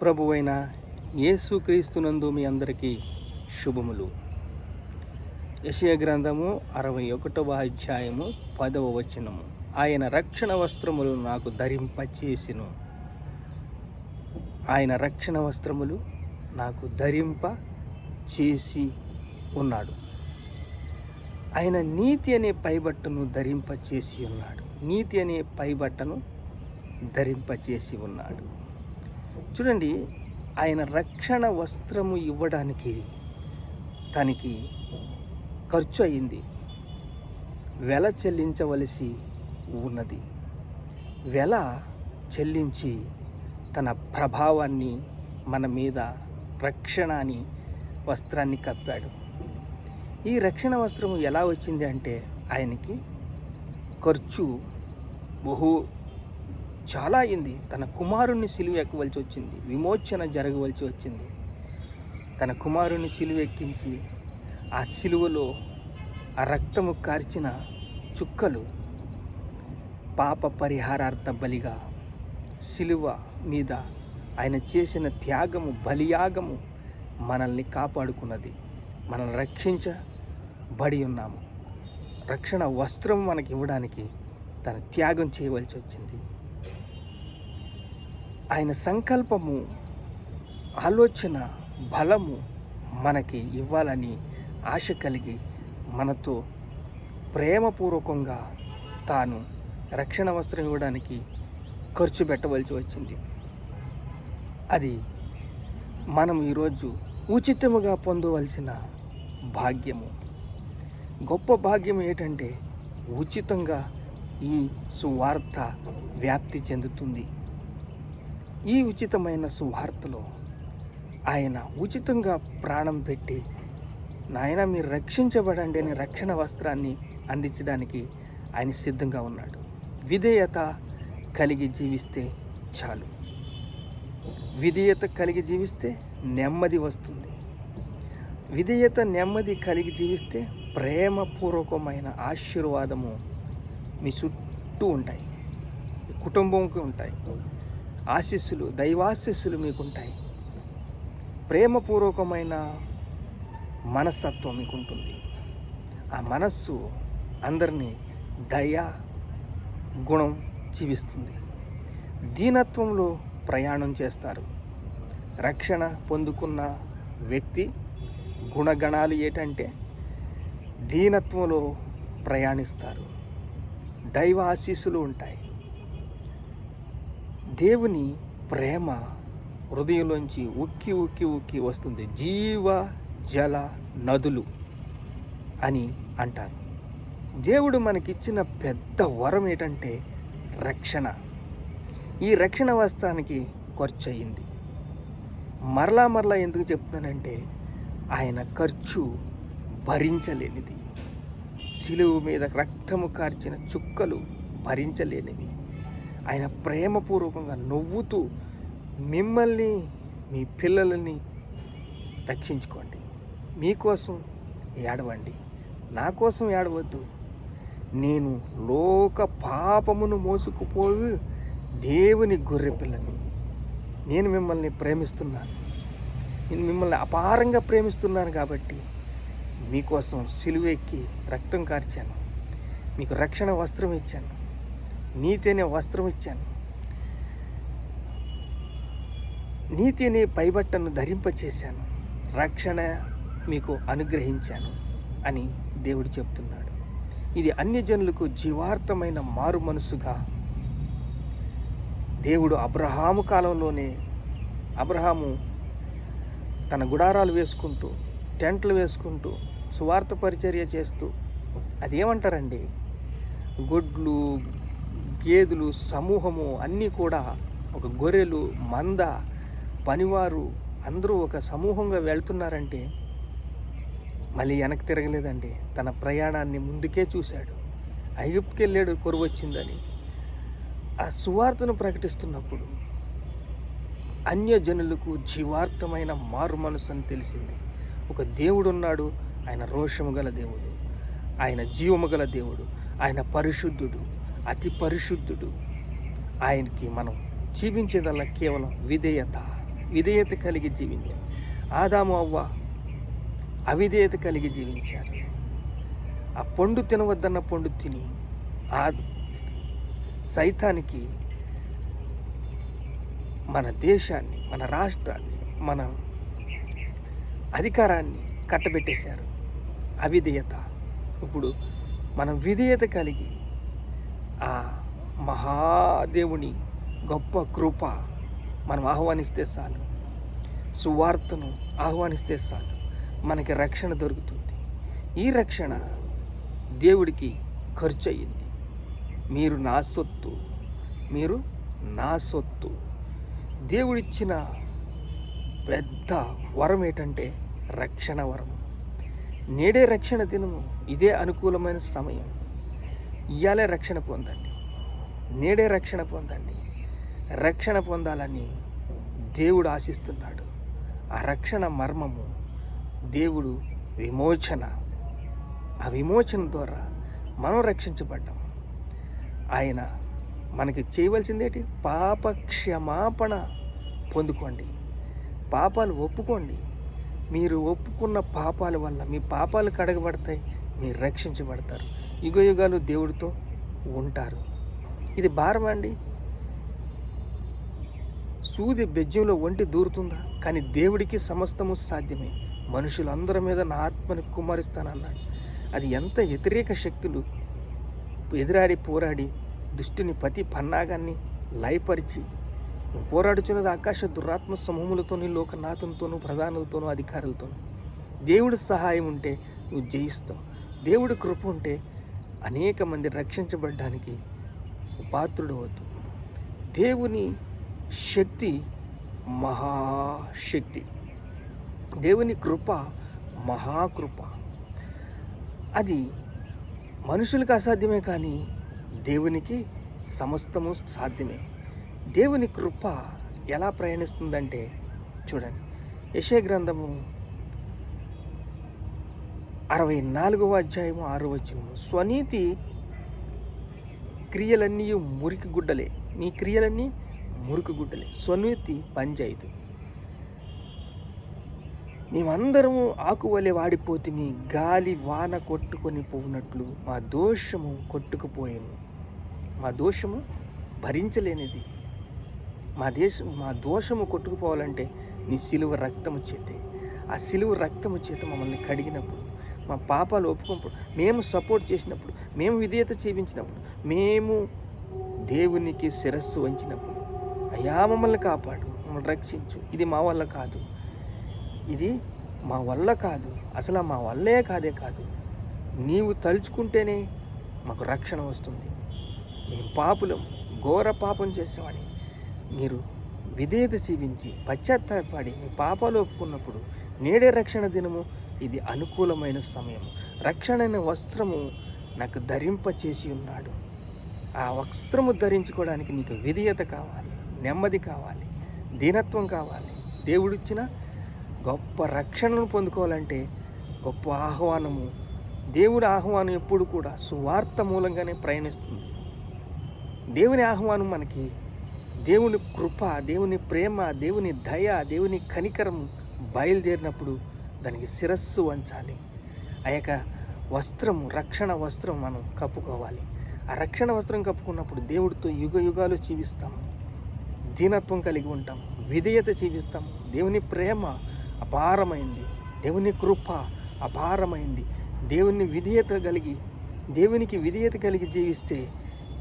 ప్రభువైన యేసుక్రీస్తునందు మీ అందరికీ శుభములు. యశయ గ్రంథము అరవై ఒకటవ అధ్యాయము పదవ వచనము. ఆయన రక్షణ వస్త్రములు నాకు ధరింపచేసిను. ఆయన రక్షణ వస్త్రములు నాకు ధరింప చేసి ఉన్నాడు. ఆయన నీతి అనే పైబట్టను ధరింప చేసి ఉన్నాడు. నీతి అనే పైబట్టను ధరింప చేసి ఉన్నాడు. చూడండి ఆయన రక్షణ వస్త్రము ఇవ్వడానికి తనకి ఖర్చు అయింది. వెల చెల్లించవలసి ఉన్నది. వెల చెల్లించి తన ప్రభావాన్ని మన మీద రక్షణ అని వస్త్రాన్ని కప్పాడు. ఈ రక్షణ వస్త్రము ఎలా వచ్చింది అంటే ఆయనకి ఖర్చు బహు చాలా అయింది తన కుమారుణ్ణి సిలువ ఎక్కవలసి వచ్చింది. విమోచన జరగవలసి వచ్చింది. తన కుమారుణ్ణి సిలువ ఎక్కించి ఆ సిలువలో ఆ రక్తము కార్చిన చుక్కలు పాప పరిహారార్థ బలిగా సిలువ మీద ఆయన చేసిన త్యాగము బలియాగము మనల్ని కాపాడుకున్నది. మనల్ని రక్షించబడి ఉన్నాము. రక్షణ వస్త్రం మనకి ఇవ్వడానికి తన త్యాగం చేయవలసి వచ్చింది. ఆయన సంకల్పము ఆలోచన బలము మనకి ఇవ్వాలని ఆశ కలిగి మనతో ప్రేమపూర్వకంగా తాను రక్షణ వస్త్రం ఇవ్వడానికి ఖర్చు పెట్టవలసి వచ్చింది. అది మనం ఈరోజు ఉచితముగా పొందవలసిన భాగ్యము. గొప్ప భాగ్యం ఏంటంటే ఉచితంగా ఈ సువార్త వ్యాప్తి చెందుతుంది. ఈ ఉచితమైన సువార్తలో ఆయన ఉచితంగా ప్రాణం పెట్టి నాయన మీరు రక్షించబడండి అని రక్షణ వస్త్రాన్ని అందించడానికి ఆయన సిద్ధంగా ఉన్నాడు. విధేయత కలిగి జీవిస్తే చాలు. విధేయత కలిగి జీవిస్తే నెమ్మది వస్తుంది. విధేయత నెమ్మది కలిగి జీవిస్తే ప్రేమపూర్వకమైన ఆశీర్వాదము మీ చుట్టూ ఉంటాయి. కుటుంబంకి ఉంటాయి. ఆశీస్సులు దైవాశీస్సులు మీకు ఉంటాయి ప్రేమపూర్వకమైన మనస్తత్వం మీకు ఉంటుంది ఆ మనస్సు అందరినీ దయ గుణం జీవిస్తుంది. దీనత్వంలో ప్రయాణం చేస్తారు. రక్షణ పొందుకున్న వ్యక్తి గుణగణాలు ఏంటంటే దీనత్వంలో ప్రయాణిస్తారు. దైవ ఆశీస్సులు ఉంటాయి. దేవుని ప్రేమ హృదయంలోంచి ఉక్కి ఉక్కి ఉక్కి వస్తుంది. జీవ జల నదులు అని అంటారు. దేవుడు మనకిచ్చిన పెద్ద వరం ఏంటంటే రక్షణ. ఈ రక్షణ వస్త్రానికి ఖర్చు అయ్యింది మరలా మరలా ఎందుకు చెప్తున్నానంటే ఆయన ఖర్చు భరించలేనిది. సిలువు మీద రక్తము కార్చిన చుక్కలు భరించలేనివి. ఆయన ప్రేమపూర్వకంగా నవ్వుతూ మిమ్మల్ని మీ పిల్లలని రక్షించుకోండి. మీకోసం ఏడవండి. నా కోసం ఏడవద్దు. నేను లోక పాపమును మోసుకుపోయి దేవుని గొర్రె పిల్లని. నేను మిమ్మల్ని ప్రేమిస్తున్నాను. నేను మిమ్మల్ని అపారంగా ప్రేమిస్తున్నాను కాబట్టి మీకోసం సిలువెక్కి రక్తం కార్చాను. మీకు రక్షణ వస్త్రం ఇచ్చాను. నీతి అనే వస్త్రం ఇచ్చాను. నీతి అనే పైబట్టను ధరింపచేశాను. రక్షణ మీకు అనుగ్రహించాను అని దేవుడు చెప్తున్నాడు. ఇది అన్యజనులకు జీవార్థమైన మారు మనసుగా దేవుడు అబ్రహాము కాలంలోనే అబ్రహాము తన గుడారాలు వేసుకుంటూ టెంట్లు వేసుకుంటూ సువార్త పరిచర్య చేస్తూ అదేమంటారండి? గుడ్లు గేదెలు సమూహము అన్నీ కూడా ఒక గొర్రెలు మంద పనివారు అందరూ ఒక సమూహంగా వెళ్తున్నారంటే మళ్ళీ వెనక్కి తిరగలేదండి. తన ప్రయాణాన్ని ముందుకే చూశాడు. ఐగుప్తుకి వెళ్ళాడు కొరువచ్చిందని. ఆ సువార్తను ప్రకటిస్తున్నప్పుడు అన్యజనులకు జీవార్థమైన మారు మనసు అని తెలిసింది. ఒక దేవుడు ఉన్నాడు ఆయన రోషము గల దేవుడు. ఆయన జీవము గల దేవుడు. ఆయన పరిశుద్ధుడు. అతి పరిశుద్ధుడు. ఆయనకి మనం జీవించేదల్లా కేవలం విధేయత విధేయత కలిగి జీవించారు ఆదాము అవ్వ అవిధేయత కలిగి జీవించారు ఆ పండు తినవద్దన్న పండు తిని ఆ సైతానికి మన దేశాన్ని మన రాష్ట్రాన్ని మన అధికారాన్ని కట్టబెట్టేశారు. అవిధేయత. ఇప్పుడు మనం విధేయత కలిగి ఆ మహాదేవుని గొప్ప కృప మనం ఆహ్వానిస్తే చాలు. సువార్తను ఆహ్వానిస్తే చాలు. మనకి రక్షణ దొరుకుతుంది. ఈ రక్షణ దేవుడికి ఖర్చు అయ్యింది మీరు నా సొత్తు. మీరు నా సొత్తు. దేవుడిచ్చిన పెద్ద వరం ఏంటంటే రక్షణ వరం. నేడే రక్షణ దినము. ఇదే అనుకూలమైన సమయం. ఇయాలే రక్షణ పొందండి. నేడే రక్షణ పొందండి. రక్షణ పొందాలని దేవుడు ఆశిస్తున్నాడు. ఆ రక్షణ మర్మము దేవుడు విమోచన. ఆ విమోచన ద్వారా మనం రక్షించబడ్డాం. ఆయన మనకి చేయవలసిందేంటి పాప క్షమాపణ పొందుకోండి. పాపాలు ఒప్పుకోండి. మీరు ఒప్పుకున్న పాపాల వల్ల మీ పాపాలు కడగబడతాయి. మీరు రక్షించబడతారు. యుగయుగాలు దేవుడితో ఉంటారు. ఇది భారం అండి? సూది బెజ్యంలో ఒంటి దూరుతుందా? కానీ దేవుడికి సమస్తము సాధ్యమే. మనుషులందరి మీద నా ఆత్మని కుమ్మరిస్తానన్నాడు అది ఎంత వ్యతిరేక శక్తులు. ఎదురాడి పోరాడి దుష్టుని పతి పన్నాగాన్ని లయపరిచి పోరాడుచున్నది ఆకాశ దురాత్మ సమూహములతోని లోకనాథంతోనూ ప్రధానులతోనూ అధికారులతోనూ. దేవుడి సహాయం ఉంటే నువ్వు జయిస్తావు. దేవుడి కృప ఉంటే అనేక మంది రక్షించబడ్డానికి పాత్రుడు దేవుని శక్తి మహాశక్తి. దేవుని కృప మహాకృప. అది మనుషులకు అసాధ్యమే కానీ దేవునికి సమస్తము సాధ్యమే. దేవుని కృప ఎలా ప్రయాణిస్తుందంటే చూడండి. యశే గ్రంథము అరవై నాలుగవ అధ్యాయము ఆరో వచనము. స్వనీతి క్రియలన్నీ మురికి గుడ్డలే నీ క్రియలన్నీ మురికి గుడ్డలే స్వనీతి పంచాయతీ మేమందరము ఆకువలే వాడిపోతుని గాలి వాన కొట్టుకొని పోనట్లు మా దోషము కొట్టుకుపోయాను. మా దోషము భరించలేనిది. మా దేశం మా దోషము కొట్టుకుపోవాలంటే నీ సిలువ రక్తము చేతే ఆ సిలువ రక్తము చేత మమ్మల్ని కడిగినప్పుడు మా పాపాలు ఒప్పుకున్నప్పుడు మేము సపోర్ట్ చేసినప్పుడు మేము విధేయత చూపించినప్పుడు మేము దేవునికి శిరస్సు వంచినప్పుడు అయా మమ్మల్ని కాపాడు మమ్మల్ని రక్షించు. ఇది మా వల్ల కాదు. ఇది మా వల్ల కాదు. అసలు మా వల్లే కాదే కాదు. నీవు తలుచుకుంటేనే మాకు రక్షణ వస్తుంది. మేము పాపులం ఘోర పాపం చేసామని మీరు విధేయత చూపించి పశ్చాత్తాపడి మీ పాపాలు ఒప్పుకున్నప్పుడు నేడే రక్షణ దినము. ఇది అనుకూలమైన సమయం రక్షణ వస్త్రము నాకు ధరింప చేసి ఉన్నాడు. ఆ వస్త్రము ధరించుకోవడానికి నీకు విధేయత కావాలి నెమ్మది కావాలి దీనత్వం కావాలి. దేవుడిచ్చిన గొప్ప రక్షణను పొందుకోవాలంటే గొప్ప ఆహ్వానము. దేవుడి ఆహ్వానం ఎప్పుడు కూడా సువార్త మూలంగానే ప్రయాణిస్తుంది. దేవుని ఆహ్వానం మనకి దేవుని కృప దేవుని ప్రేమ దేవుని దయ దేవుని కనికరం బయలుదేరినప్పుడు దానికి శిరస్సు వంచాలి. ఆ యొక్క వస్త్రము రక్షణ వస్త్రం మనం కప్పుకోవాలి. ఆ రక్షణ వస్త్రం కప్పుకున్నప్పుడు దేవుడితో యుగ యుగాలు జీవిస్తాం దీనత్వం కలిగి ఉంటాం. విధేయత జీవిస్తాం. దేవుని ప్రేమ అపారమైంది. దేవుని కృప అపారమైంది. దేవుని విధేయత కలిగి దేవునికి విధేయత కలిగి జీవిస్తే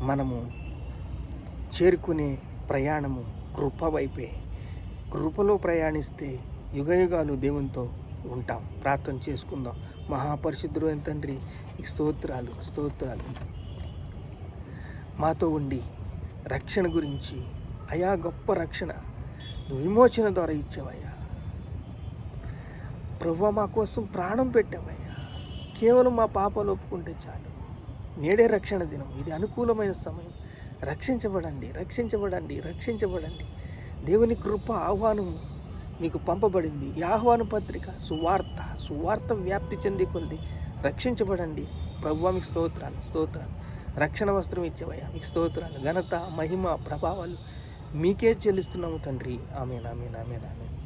మనము చేరుకునే ప్రయాణము కృప వైపే. కృపలో ప్రయాణిస్తే యుగయుగాలు దేవునితో ఉంటాం. ప్రార్థన చేసుకుందాం. మహాపరిశుద్ధుడు అయిన తండ్రి ఈ స్తోత్రాలు స్తోత్రాలు. మాతో ఉండి రక్షణ గురించి అయా గొప్ప రక్షణ నువ్వు విమోచన ద్వారా ఇచ్చావయ్యా. ప్రభు మా కోసం ప్రాణం పెట్టావయ్యా. కేవలం మా పాపాలు ఒప్పుకుంటే చాలు. నేడే రక్షణ దినం. ఇది అనుకూలమైన సమయం. రక్షించబడండి రక్షించబడండి రక్షించబడండి. దేవుని కృప ఆహ్వానము మీకు పంపబడింది. యాహ్వాను పత్రిక సువార్త సువార్త వ్యాప్తి చెంది కొంది రక్షించబడండి. ప్రభు మీకు స్తోత్రాలు స్తోత్రాలు. రక్షణ వస్త్రం ఇచ్చేవయ్యా మీకు స్తోత్రాలు. ఘనత మహిమ ప్రభావాలు మీకే చెల్లిస్తున్నాము తండ్రి. ఆమెన్.